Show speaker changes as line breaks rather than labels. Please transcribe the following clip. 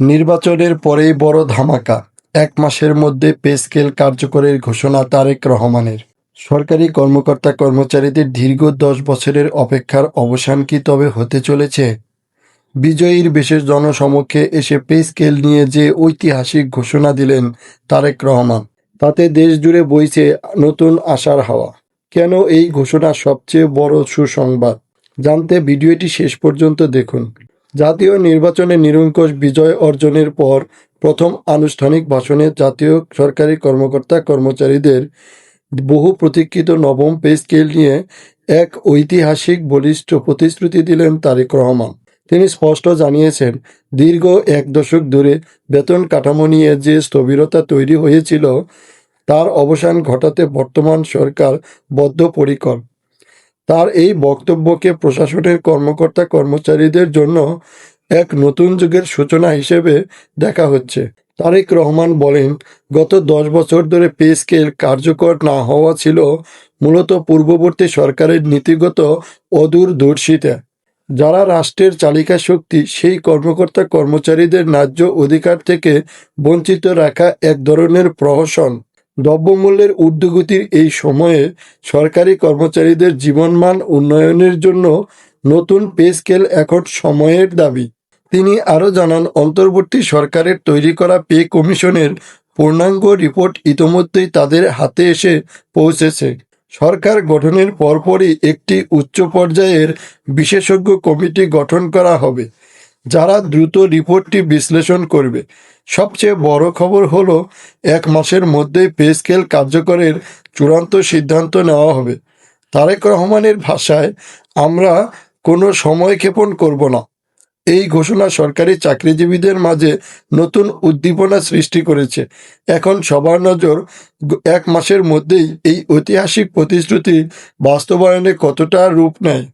নির্বাচনের পরেই বড় ধামাকা। এক মাসের মধ্যে পে স্কেল কার্যকরের ঘোষণা তারেক রহমানের। সরকারি কর্মকর্তা কর্মচারীদের দীর্ঘ দশ বছরের অপেক্ষার অবসান কি তবে হতে চলেছে? বিজয়ীর বিশেষ জনসমক্ষে এসে পে স্কেল নিয়ে যে ঐতিহাসিক ঘোষণা দিলেন তারেক রহমান, তাতে দেশ জুড়ে বইছে নতুন আশার হাওয়া। কেন এই ঘোষণা সবচেয়ে বড় সুসংবাদ? জানতে ভিডিওটি শেষ পর্যন্ত দেখুন। জাতীয় নির্বাচনে নিরঙ্কুশ বিজয় অর্জনের পর প্রথম আনুষ্ঠানিক ভাষণে জাতীয় সরকারি কর্মকর্তা কর্মচারীদের বহু প্রতীক্ষিত নবম পে স্কেল নিয়ে এক ঐতিহাসিক বলিষ্ঠ প্রতিশ্রুতি দিলেন তারেক রহমান। তিনি স্পষ্ট জানিয়েছেন, দীর্ঘ এক দশক ধরে বেতন কাঠামো নিয়ে যে স্থবিরতা তৈরি হয়েছিল, তার অবসান ঘটাতে বর্তমান সরকার বদ্ধপরিকর। তার এই বক্তব্যকে প্রশাসনের কর্মকর্তা কর্মচারীদের জন্য এক নতুন যুগের সূচনা হিসেবে দেখা হচ্ছে। তারেক রহমান বলেন, গত দশ বছর ধরে পে স্কেল কার্যকর না হওয়া ছিল মূলত পূর্ববর্তী সরকারের নীতিগত অদূরদর্শিতা যারা রাষ্ট্রের চালিকা শক্তি, সেই কর্মকর্তা কর্মচারীদের ন্যায্য অধিকার থেকে বঞ্চিত রাখা এক ধরনের প্রহসন। দ্রব্যমূল্যের ঊর্ধ্বগতির এই সময়ে সরকারি কর্মচারীদের জীবনমান উন্নয়নের জন্য নতুন পে স্কেল এখন সময়ের দাবি। তিনি আরও জানান, অন্তর্বর্তী সরকারের তৈরি করা পে কমিশনের পূর্ণাঙ্গ রিপোর্ট ইতোমধ্যেই তাদের হাতে এসে পৌঁছেছে। সরকার গঠনের পরপরই একটি উচ্চ পর্যায়ের বিশেষজ্ঞ কমিটি গঠন করা হবে। যারা দ্রুত রিপোর্টটি বিশ্লেষণ করবে। সবচেয়ে বড় খবর হলো, এক মাসের মধ্যেই পে স্কেল কার্যকরের চূড়ান্ত সিদ্ধান্ত নেওয়া হবে। তারেক রহমানের ভাষায়, আমরা কোনো সময় ক্ষেপণ করব না। এই ঘোষণা সরকারি চাকরিজীবীদের মাঝে নতুন উদ্দীপনা সৃষ্টি করেছে। এখন সবার নজর এক মাসের মধ্যেই এই ঐতিহাসিক প্রতিশ্রুতি বাস্তবায়নে কতটা রূপ নেয়।